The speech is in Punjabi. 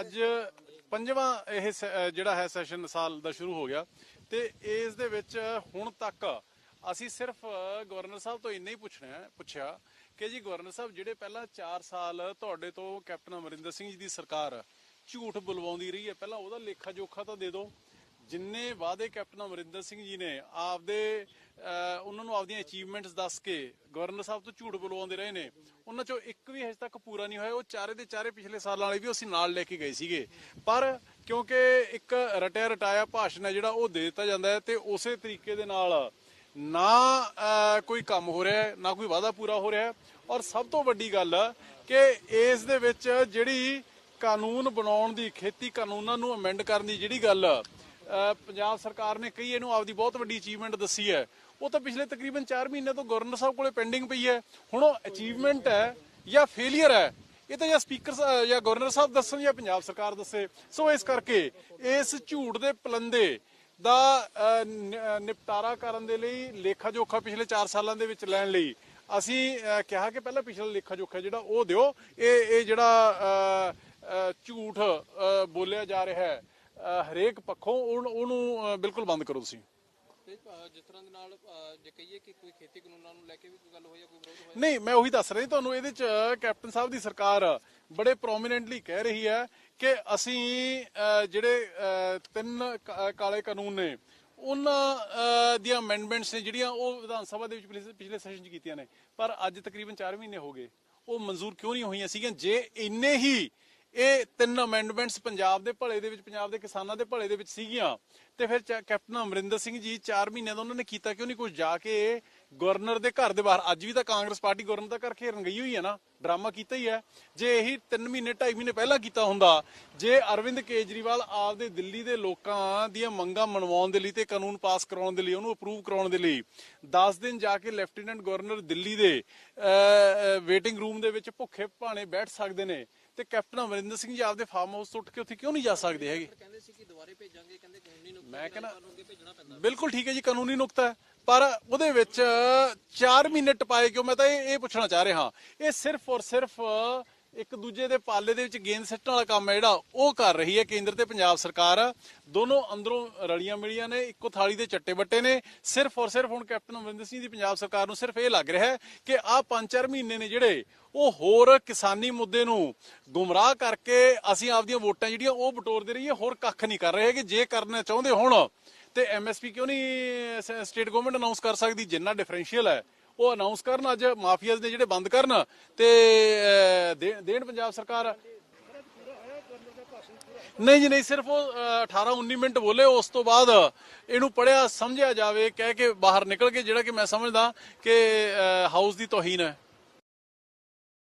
ਅੱਜ ਪੰਜਵਾਂ ਇਹ ਜਿਹੜਾ ਹੈ ਸੈਸ਼ਨ ਸਾਲ ਦਾ ਸ਼ੁਰੂ ਹੋ ਗਿਆ ਤੇ ਇਸ ਦੇ ਵਿੱਚ ਹੁਣ ਤੱਕ ਅਸੀਂ ਸਿਰਫ ਗਵਰਨਰ ਸਾਹਿਬ ਤੋਂ ਇੰਨਾ ਹੀ ਪੁੱਛਣਾ ਪੁੱਛਿਆ ਕਿ ਜੀ ਗਵਰਨਰ ਸਾਹਿਬ ਜਿਹੜੇ ਪਹਿਲਾਂ 4 ਸਾਲ ਤੁਹਾਡੇ ਤੋਂ ਕੈਪਟਨ ਅਮਰਿੰਦਰ ਸਿੰਘ ਜੀ ਦੀ ਸਰਕਾਰ ਝੂਠ ਬੁਲਵਾਉਂਦੀ ਰਹੀ ਹੈ, ਪਹਿਲਾਂ ਉਹਦਾ ਲੇਖਾ ਜੋਖਾ ਤਾਂ ਦੇ ਦਿਓ। ਜਿੰਨੇ ਵਾਅਦੇ ਕੈਪਟਨ ਅਮਰਿੰਦਰ ਸਿੰਘ ਜੀ ਨੇ ਆਪਦੇ ਉਹਨਾਂ ਨੂੰ ਆਪਦੀਆਂ ਅਚੀਵਮੈਂਟਸ ਦੱਸ ਕੇ ਗਵਰਨਰ ਸਾਹਿਬ ਤੋਂ ਝੂਠ ਬੁਲਵਾਉਂਦੇ ਰਹੇ ਨੇ, ਉਹਨਾਂ ਚੋਂ ਇੱਕ ਵੀ ਹਜੇ ਤੱਕ ਪੂਰਾ ਨਹੀਂ ਹੋਇਆ। ਉਹ ਚਾਰੇ ਦੇ ਚਾਰੇ ਪਿਛਲੇ ਸਾਲਾਂ ਵਾਲੇ ਵੀ ਅਸੀਂ ਨਾਲ ਲੈ ਕੇ ਗਏ ਸੀਗੇ। ਪਰ ਕਿਉਂਕਿ ਇੱਕ ਰਟਿਆ ਰਟਾਇਆ ਭਾਸ਼ਣ ਹੈ ਜਿਹੜਾ ਉਹ ਦੇ ਦਿੱਤਾ ਜਾਂਦਾ ਹੈ ਤੇ ਉਸੇ ਤਰੀਕੇ ਦੇ ਨਾਲ ਨਾ ਕੋਈ ਕੰਮ ਹੋ ਰਿਹਾ ਹੈ, ਨਾ ਕੋਈ ਵਾਅਦਾ ਪੂਰਾ ਹੋ ਰਿਹਾ ਹੈ। ਔਰ ਸਭ ਤੋਂ ਵੱਡੀ ਗੱਲ ਕਿ ਇਸ ਦੇ ਵਿੱਚ ਜਿਹੜੀ ਕਾਨੂੰਨ ਬਣਾਉਣ ਦੀ, ਖੇਤੀ ਕਾਨੂੰਨਾਂ ਨੂੰ ਅਮੈਂਡ ਕਰਨ ਦੀ ਜਿਹੜੀ ਗੱਲ ਪੰਜਾਬ ਸਰਕਾਰ ਨੇ ਕਈ ਇਹਨੂੰ ਆਪਦੀ ਬਹੁਤ ਵੱਡੀ ਅਚੀਵਮੈਂਟ ਦੱਸੀ ਹੈ। ਉਹ ਤਾਂ ਪਿਛਲੇ ਤਕਰੀਬਨ 4 ਮਹੀਨੇ ਤੋਂ ਗਵਰਨਰ ਸਾਹਿਬ ਕੋਲੇ ਪੈਂਡਿੰਗ ਪਈ ਹੈ। ਹੁਣ ਉਹ ਅਚੀਵਮੈਂਟ ਹੈ ਜਾਂ ਫੇਲਿਅਰ ਹੈ, ਇਹ ਤਾਂ ਜਾਂ ਸਪੀਕਰ ਜਾਂ ਗਵਰਨਰ ਸਾਹਿਬ ਦੱਸਣ ਜਾਂ ਪੰਜਾਬ ਸਰਕਾਰ ਦੱਸੇ। ਸੋ ਇਸ ਕਰਕੇ ਇਸ ਝੂਠ ਦੇ ਪਲੰਦੇ ਦਾ ਨ- ਨਿਪਟਾਰਾ ਕਰਨ ਦੇ ਲਈ, ਲੇਖਾ ਜੋਖਾ ਪਿਛਲੇ 4 ਸਾਲਾਂ ਦੇ ਵਿੱਚ ਲੈਣ ਲਈ ਅਸੀਂ ਕਿਹਾ ਕਿ ਪਹਿਲਾਂ ਪਿਛਲਾ ਲੇਖਾ ਜੋਖਾ ਜਿਹੜਾ ਉਹ ਦਿਓ। ਇਹ ਇਹ ਜਿਹੜਾ ਝੂਠ ਬੋਲਿਆ ਜਾ ਰਿਹਾ ਹੈ। ਹਰੇਕ ਪੱਖੋਂ ਉਹਨੂੰ- ਬਿਲਕੁਲ ਬੰਦ ਕਰੋ ਤੁਸੀਂ। ਜਿਸ ਤਰ੍ਹਾਂ ਦੇ ਨਾਲ ਜੇ ਕਹੀਏ ਕਿ ਕੋਈ ਖੇਤੀ ਕਾਨੂੰਨਾਂ ਨੂੰ ਲੈ ਕੇ ਵੀ ਕੋਈ ਗੱਲ ਹੋਈ ਹੈ ਕੋਈ ਵਿਰੋਧ ਹੋਇਆ? ਨਹੀਂ ਮੈਂ ਉਹੀ ਦੱਸ ਰਹੀ ਤੁਹਾਨੂੰ ਇਹਦੇ ਚ ਕੈਪਟਨ ਸਾਹਿਬ ਦੀ ਸਰਕਾਰ ਬੜੇ ਪ੍ਰੋਮਿਨੈਂਟਲੀ ਕਹਿ ਰਹੀ ਹੈ ਕਿ ਅਸੀਂ ਜਿਹੜੇ ਤਿੰਨ ਕਾਲੇ ਕਾਨੂੰਨ ਨੇ ਉਹਨਾਂ ਦੀਆਂ ਅਮੈਂਡਮੈਂਟਸ ਨੇ ਜਿਹੜੀਆਂ ਉਹ ਵਿਧਾਨ ਸਭਾ ਦੇ ਵਿੱਚ ਪਿਛਲੇ ਪਿਛਲੇ ਸੈਸ਼ਨ 'ਚ ਕੀਤੀਆਂ ਨੇ ਪਰ ਅੱਜ ਤਕਰੀਬਨ 4 ਮਹੀਨੇ ਹੋ ਗਏ। ਉਹ ਮਨਜ਼ੂਰ ਕਿਉਂ ਨਹੀਂ ਹੋਈਆਂ ਸੀਗੀਆਂ? ਜੇ ਇੰਨੇ ਹੀ ਇਹ ਤਿੰਨ ਅਮੈਂਡਮੈਂਟਸ ਪੰਜਾਬ ਦੇ ਭਲੇ ਦੇ ਵਿੱਚ, ਪੰਜਾਬ ਦੇ ਕਿਸਾਨਾਂ ਦੇ ਭਲੇ ਦੇ ਵਿੱਚ ਸੀਗੀਆਂ। ਤੇ ਫਿਰ ਕੈਪਟਨ ਅਮਰਿੰਦਰ ਸਿੰਘ ਜੀ 4 ਮਹੀਨਿਆਂ ਦਾ ਉਹਨਾਂ ਨੇ ਕੀਤਾ ਕਿਉਂ ਨਹੀਂ ਕੁਝ ਜਾ ਕੇ ਗਵਰਨਰ ਦੇ ਘਰ ਦੇ ਬਾਹਰ, ਅੱਜ ਵੀ ਤਾਂ ਕਾਂਗਰਸ ਪਾਰਟੀ ਗਵਰਨਰ ਦਾ ਘਰ ਘੇਰਨ ਗਈ ਹੋਈ ਹੈ ਨਾ, ਡਰਾਮਾ ਕੀਤਾ ਹੀ ਹੈ। ਜੇ ਇਹੀ 3 ਮਹੀਨੇ 2.5 ਮਹੀਨੇ ਪਹਿਲਾਂ ਕੀਤਾ ਹੁੰਦਾ, ਜੇ ਅਰਵਿੰਦ ਕੇਜਰੀਵਾਲ ਆਪਦੇ ਦਿੱਲੀ ਦੇ ਲੋਕਾਂ ਦੀਆਂ ਮੰਗਾਂ ਮਨਵਾਉਣ ਦੇ ਲਈ ਤੇ ਕਾਨੂੰਨ ਪਾਸ ਕਰਾਉਣ ਦੇ ਲਈ, ਉਹਨੂੰ ਅਪਰੂਵ ਕਰਾਉਣ ਦੇ ਲਈ 10 ਦਿਨ ਜਾ ਕੇ ਲੈਫਟੀਨੈਂਟ ਗਵਰਨਰ ਦਿੱਲੀ ਦੇ ਵੇਟਿੰਗ ਰੂਮ ਦੇ ਵਿੱਚ ਭੁੱਖੇ ਭਾਣੇ ਬੈਠ ਸਕਦੇ ਨੇ ਤੇ ਕੈਪਟਨ ਅਮਰਿੰਦਰ ਸਿੰਘ ਜੀ ਆਪਦੇ ਫਾਰਮ ਹਾਊਸ ਤੋਂ ਉੱਠ ਕੇ ਉੱਥੇ ਕਿਉਂ ਨਹੀਂ ਜਾ ਸਕਦੇ ਹੈਗੇ? ਕਹਿੰਦੇ ਸੀ ਕਿ ਦੁਬਾਰੇ ਭੇਜਾਂਗੇ ਕਹਿੰਦੇ ਕਾਨੂੰਨੀ ਨੂੰ ਮੈਂ ਕਹਿੰਦਾ ਬਿਲਕੁਲ ਠੀਕ ਹੈ ਜੀ ਕਾਨੂੰਨੀ ਨੁਕਤਾ ਹੈ। ਪਰ ਉਹਦੇ ਵਿੱਚ 4 ਮਹੀਨੇ ਟਪਾਏ ਕਿਉਂ? ਮੈਂ ਤਾਂ ਇਹ ਪੁੱਛਣਾ ਚਾਹ ਰਿਹਾ। ਇਹ ਸਿਰਫ ਔਰ ਸਿਰਫ ਇੱਕ ਦੂਜੇ ਦੇ ਪਾਲੇ ਦੇ ਵਿੱਚ ਗੇਂਦ ਸੱਟਣ ਵਾਲਾ ਕੰਮ ਹੈ ਜਿਹੜਾ, ਉਹ ਕਰ ਰਹੀ ਹੈ ਕੇਂਦਰ ਤੇ ਪੰਜਾਬ ਸਰਕਾਰ। ਦੋਨੋਂ ਅੰਦਰੋਂ ਰਲੀਆਂ ਮਿਲੀਆਂ ਨੇ, ਇੱਕੋ ਥਾਲੀ ਦੇ ਚੱਟੇ ਬੱਟੇ ਨੇ। ਸਿਰਫ ਔਰ ਸਿਰਫ ਹੁਣ ਕੈਪਟਨ ਅਮਰਿੰਦਰ ਸਿੰਘ ਦੀ ਪੰਜਾਬ ਸਰਕਾਰ ਨੂੰ ਸਿਰਫ ਇਹ ਲੱਗ ਰਿਹਾ ਹੈ ਕਿ ਆਹ 5-4 ਮਹੀਨੇ ਨੇ ਜਿਹੜੇ, ਉਹ ਹੋਰ ਕਿਸਾਨੀ ਮੁੱਦੇ ਨੂੰ ਗੁੰਮਰਾਹ ਕਰਕੇ ਅਸੀਂ ਆਪਦੀਆਂ ਵੋਟਾਂ ਜਿਹੜੀਆਂ, ਉਹ ਬਟੋਰਦੇ ਰਹੀਏ, ਹੋਰ ਕੱਖ ਨਹੀਂ ਕਰ ਰਹੇ ਕਿ ਜੇ ਕਰਨਾ ਚਾਹੁੰਦੇ ਹੁਣ, ਤੇ ਐਮਐਸਪੀ ਕਿਉਂ ਨਹੀਂ ਸਟੇਟ ਗਵਰਨਮੈਂਟ ਅਨਾਉਂਸ ਕਰ ਸਕਦੀ? ਜਿੰਨਾ ਡਿਫਰੈਂਸ਼ੀਅਲ ਹੈ। ਉਹ ਅਨਾਉਂਸ ਕਰਨ ਅੱਜ ਮਾਫੀਆਜ਼ ਨੇ ਜਿਹੜੇ ਬੰਦ ਕਰਨ ਤੇ ਦੇਣ ਪੰਜਾਬ ਸਰਕਾਰ। ਨਹੀਂ ਜੀ, ਨਹੀਂ, ਸਿਰਫ ਉਹ 18 19 ਮਿੰਟ ਬੋਲੇ, ਉਸ ਤੋਂ ਬਾਅਦ ਇਹਨੂੰ ਪੜਿਆ ਸਮਝਿਆ ਜਾਵੇ, ਕਹਿ ਕੇ ਬਾਹਰ ਨਿਕਲ ਕੇ, ਜਿਹੜਾ ਕਿ ਮੈਂ ਸਮਝਦਾ ਕਿ ਹਾਊਸ ਦੀ ਤੋਹੀਨ ਹੈ।